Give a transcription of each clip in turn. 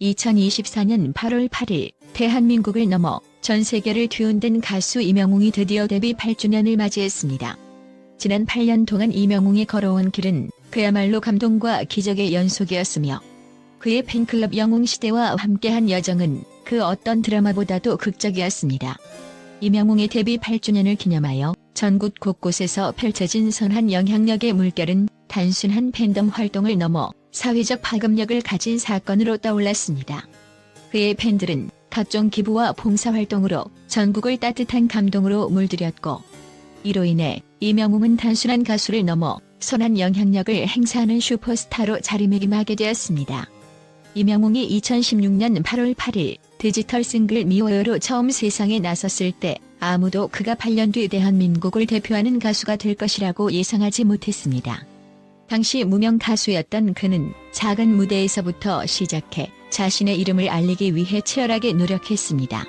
2024년 8월 8일 대한민국을 넘어 전 세계를 뒤흔든 가수 이명웅이 드디어 데뷔 8주년을 맞이했습니다. 지난 8년 동안 이명웅이 걸어온 길은 그야말로 감동과 기적의 연속이었으며 그의 팬클럽 영웅 시대와 함께한 여정은 그 어떤 드라마보다도 극적이었습니다. 이명웅의 데뷔 8주년을 기념하여 전국 곳곳에서 펼쳐진 선한 영향력의 물결은 단순한 팬덤 활동을 넘어 사회적 파급력을 가진 사건으로 떠올랐습니다. 그의 팬들은 각종 기부와 봉사활동으로 전국을 따뜻한 감동으로 물들였고 이로 인해 이명웅은 단순한 가수를 넘어 선한 영향력을 행사하는 슈퍼스타로 자리매김하게 되었습니다. 이명웅이 2016년 8월 8일 디지털 싱글 미워요로 처음 세상에 나섰을 때 아무도 그가 8년 뒤 대한민국을 대표하는 가수가 될 것이라고 예상하지 못했습니다. 당시 무명 가수였던 그는 작은 무대에서부터 시작해 자신의 이름을 알리기 위해 치열하게 노력했습니다.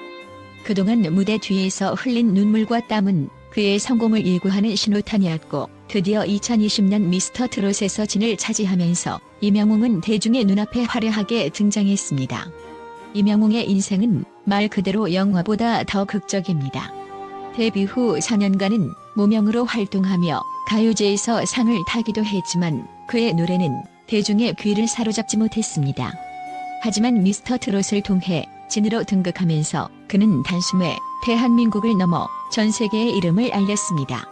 그동안 무대 뒤에서 흘린 눈물과 땀은 그의 성공을 예고하는 신호탄이었고 드디어 2020년 미스터 트롯에서 진을 차지하면서 이명웅은 대중의 눈앞에 화려하게 등장했습니다. 이명웅의 인생은 말 그대로 영화보다 더 극적입니다. 데뷔 후 4년간은 무명으로 활동하며 가요제에서 상을 타기도 했지만 그의 노래는 대중의 귀를 사로잡지 못했습니다. 하지만 미스터 트롯을 통해 진으로 등극하면서 그는 단숨에 대한민국을 넘어 전 세계의 이름을 알렸습니다.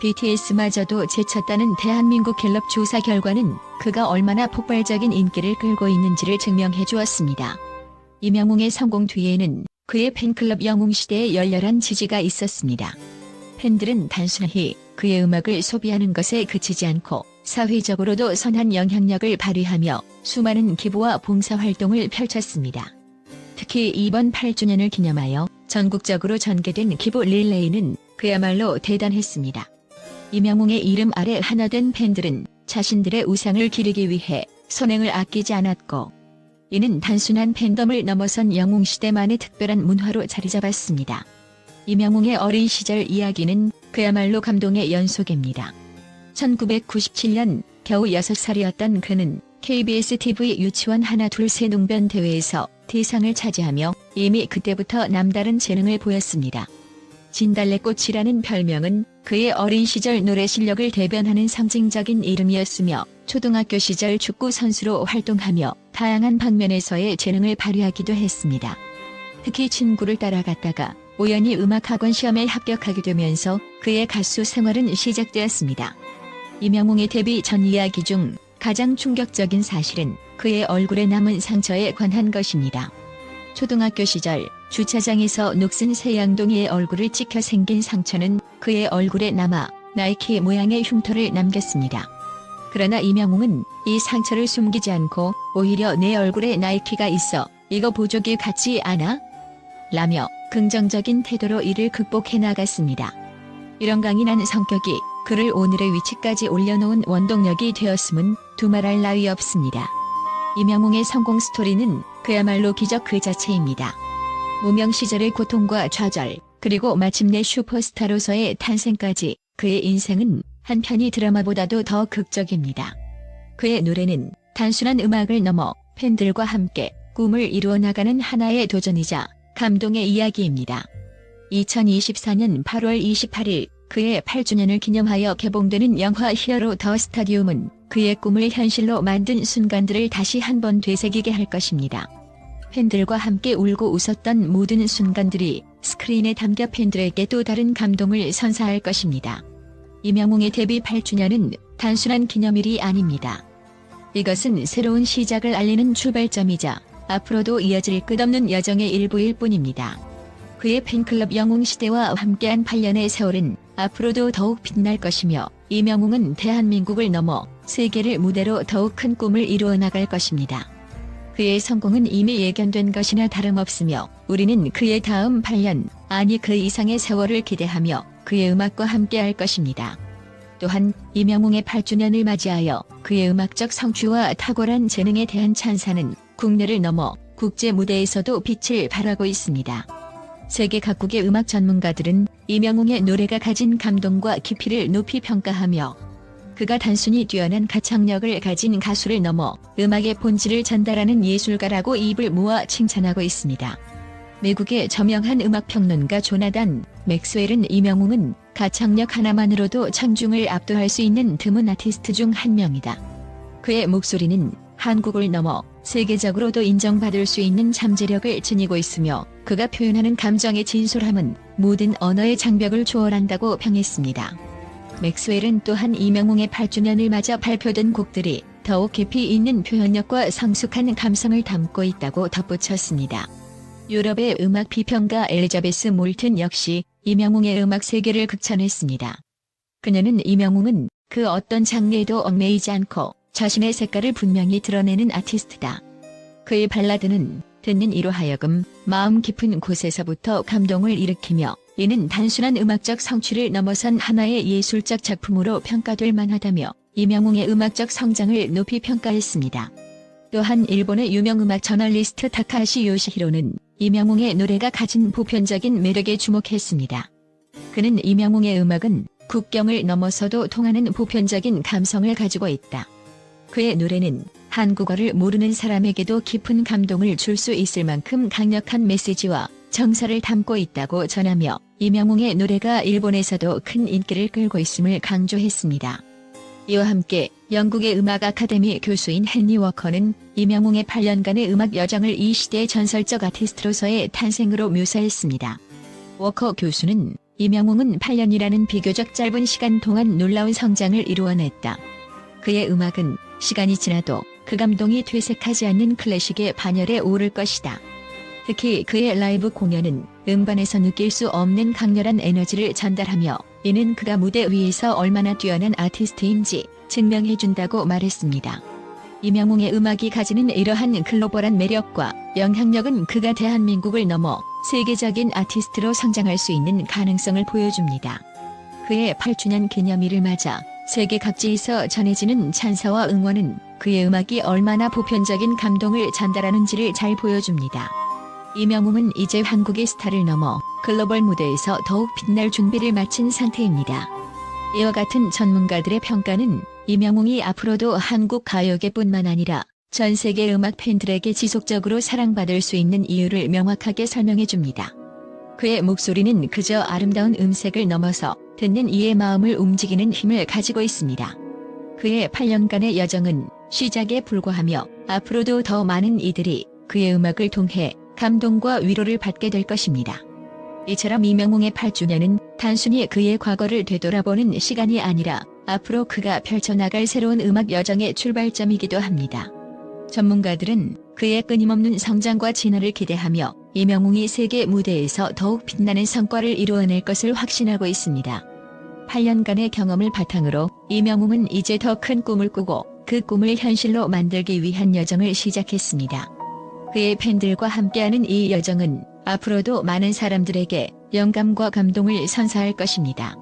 BTS마저도 제쳤다는 대한민국 갤럽 조사 결과는 그가 얼마나 폭발적인 인기를 끌고 있는지를 증명해 주었습니다. 이명웅의 성공 뒤에는 그의 팬클럽 영웅시대의 열렬한 지지가 있었습니다. 팬들은 단순히 그의 음악을 소비하는 것에 그치지 않고 사회적으로도 선한 영향력을 발휘하며 수많은 기부와 봉사활동을 펼쳤습니다. 특히 이번 8주년을 기념하여 전국적으로 전개된 기부 릴레이는 그야말로 대단했습니다. 이명웅의 이름 아래 하나 된 팬들은 자신들의 우상을 기리기 위해 선행을 아끼지 않았고 이는 단순한 팬덤을 넘어선 영웅 시대만의 특별한 문화로 자리 잡았습니다. 이명웅의 어린 시절 이야기는 그야말로 감동의 연속입니다. 1997년 겨우 6살이었던 그는 KBS TV 유치원 하나 둘 셋 농변 대회에서 대상을 차지하며 이미 그때부터 남다른 재능을 보였습니다. 진달래꽃이라는 별명은 그의 어린 시절 노래 실력을 대변하는 상징적인 이름이었으며 초등학교 시절 축구 선수로 활동하며 다양한 방면에서의 재능을 발휘하기도 했습니다. 특히 친구를 따라갔다가 우연히 음악학원 시험에 합격하게 되면서 그의 가수 생활은 시작되었습니다. 이명웅의 데뷔 전 이야기 중 가장 충격적인 사실은 그의 얼굴에 남은 상처에 관한 것입니다. 초등학교 시절 주차장에서 녹슨 새양동이의 얼굴을 찍혀 생긴 상처는 그의 얼굴에 남아 나이키 모양의 흉터를 남겼습니다. 그러나 이명웅은 이 상처를 숨기지 않고 오히려 내 얼굴에 나이키가 있어 이거 보조개 같지 않아? 라며 긍정적인 태도로 이를 극복해 나갔습니다. 이런 강인한 성격이 그를 오늘의 위치까지 올려놓은 원동력이 되었음은 두말할 나위 없습니다. 이명웅의 성공 스토리는 그야말로 기적 그 자체입니다. 무명 시절의 고통과 좌절, 그리고 마침내 슈퍼스타로서의 탄생까지 그의 인생은 한편이 드라마보다도 더 극적입니다. 그의 노래는 단순한 음악을 넘어 팬들과 함께 꿈을 이루어 나가는 하나의 도전이자 감동의 이야기입니다. 2024년 8월 28일 그의 8주년을 기념하여 개봉되는 영화 히어로 더 스타디움은 그의 꿈을 현실로 만든 순간들을 다시 한번 되새기게 할 것입니다. 팬들과 함께 울고 웃었던 모든 순간들이 스크린에 담겨 팬들에게 또 다른 감동을 선사할 것입니다. 이명웅의 데뷔 8주년은 단순한 기념일이 아닙니다. 이것은 새로운 시작을 알리는 출발점이자 앞으로도 이어질 끝없는 여정의 일부일 뿐입니다. 그의 팬클럽 영웅 시대와 함께한 8년의 세월은 앞으로도 더욱 빛날 것이며 이명웅은 대한민국을 넘어 세계를 무대로 더욱 큰 꿈을 이루어 나갈 것입니다. 그의 성공은 이미 예견된 것이나 다름없으며 우리는 그의 다음 8년, 아니 그 이상의 세월을 기대하며 그의 음악과 함께할 것입니다. 또한 이명웅의 8주년을 맞이하여 그의 음악적 성취와 탁월한 재능에 대한 찬사는 국내를 넘어 국제 무대에서도 빛을 발하고 있습니다. 세계 각국의 음악 전문가들은 이명웅의 노래가 가진 감동과 깊이를 높이 평가하며 그가 단순히 뛰어난 가창력을 가진 가수를 넘어 음악의 본질을 전달하는 예술가라고 입을 모아 칭찬하고 있습니다. 미국의 저명한 음악평론가 조나단 맥스웰은 이명웅은 가창력 하나만으로도 청중을 압도할 수 있는 드문 아티스트 중 한 명이다. 그의 목소리는 한국을 넘어 세계적으로도 인정받을 수 있는 잠재력을 지니고 있으며 그가 표현하는 감정의 진솔함은 모든 언어의 장벽을 초월한다고 평했습니다. 맥스웰은 또한 이명웅의 8주년을 맞아 발표된 곡들이 더욱 깊이 있는 표현력과 성숙한 감성을 담고 있다고 덧붙였습니다. 유럽의 음악 비평가 엘리자베스 몰튼 역시 이명웅의 음악 세계를 극찬했습니다. 그녀는 이명웅은 그 어떤 장르에도 얽매이지 않고 자신의 색깔을 분명히 드러내는 아티스트다. 그의 발라드는 듣는 이로 하여금 마음 깊은 곳에서부터 감동을 일으키며 이는 단순한 음악적 성취를 넘어선 하나의 예술적 작품으로 평가될 만하다며 이명웅의 음악적 성장을 높이 평가했습니다. 또한 일본의 유명 음악 저널리스트 타카하시 요시히로는 이명웅의 노래가 가진 보편적인 매력에 주목했습니다. 그는 이명웅의 음악은 국경을 넘어서도 통하는 보편적인 감성을 가지고 있다. 그의 노래는 한국어를 모르는 사람에게도 깊은 감동을 줄 수 있을 만큼 강력한 메시지와 정서를 담고 있다고 전하며 이명웅의 노래가 일본에서도 큰 인기를 끌고 있음을 강조했습니다. 이와 함께 영국의 음악 아카데미 교수인 헨리 워커는 이명웅의 8년간의 음악 여정을 이 시대의 전설적 아티스트로서의 탄생으로 묘사했습니다. 워커 교수는 이명웅은 8년이라는 비교적 짧은 시간 동안 놀라운 성장을 이루어냈다. 그의 음악은 시간이 지나도 그 감동이 퇴색하지 않는 클래식의 반열에 오를 것이다. 특히 그의 라이브 공연은 음반에서 느낄 수 없는 강렬한 에너지를 전달하며 이는 그가 무대 위에서 얼마나 뛰어난 아티스트인지 증명해준다고 말했습니다. 이명웅의 음악이 가지는 이러한 글로벌한 매력과 영향력은 그가 대한민국을 넘어 세계적인 아티스트로 성장할 수 있는 가능성을 보여줍니다. 그의 8주년 기념일을 맞아 세계 각지에서 전해지는 찬사와 응원은 그의 음악이 얼마나 보편적인 감동을 전달하는지를 잘 보여줍니다. 이명웅은 이제 한국의 스타를 넘어 글로벌 무대에서 더욱 빛날 준비를 마친 상태입니다. 이와 같은 전문가들의 평가는 이명웅이 앞으로도 한국 가요계뿐만 아니라 전 세계 음악 팬들에게 지속적으로 사랑받을 수 있는 이유를 명확하게 설명해 줍니다. 그의 목소리는 그저 아름다운 음색을 넘어서 듣는 이의 마음을 움직이는 힘을 가지고 있습니다. 그의 8년간의 여정은 시작에 불과하며 앞으로도 더 많은 이들이 그의 음악을 통해 감동과 위로를 받게 될 것입니다. 이처럼 이명웅의 8주년은 단순히 그의 과거를 되돌아보는 시간이 아니라 앞으로 그가 펼쳐나갈 새로운 음악 여정의 출발점이기도 합니다. 전문가들은 그의 끊임없는 성장과 진화를 기대하며 이명웅이 세계 무대에서 더욱 빛나는 성과를 이루어낼 것을 확신하고 있습니다. 8년간의 경험을 바탕으로 이명웅은 이제 더 큰 꿈을 꾸고 그 꿈을 현실로 만들기 위한 여정을 시작했습니다. 그의 팬들과 함께하는 이 여정은 앞으로도 많은 사람들에게 영감과 감동을 선사할 것입니다.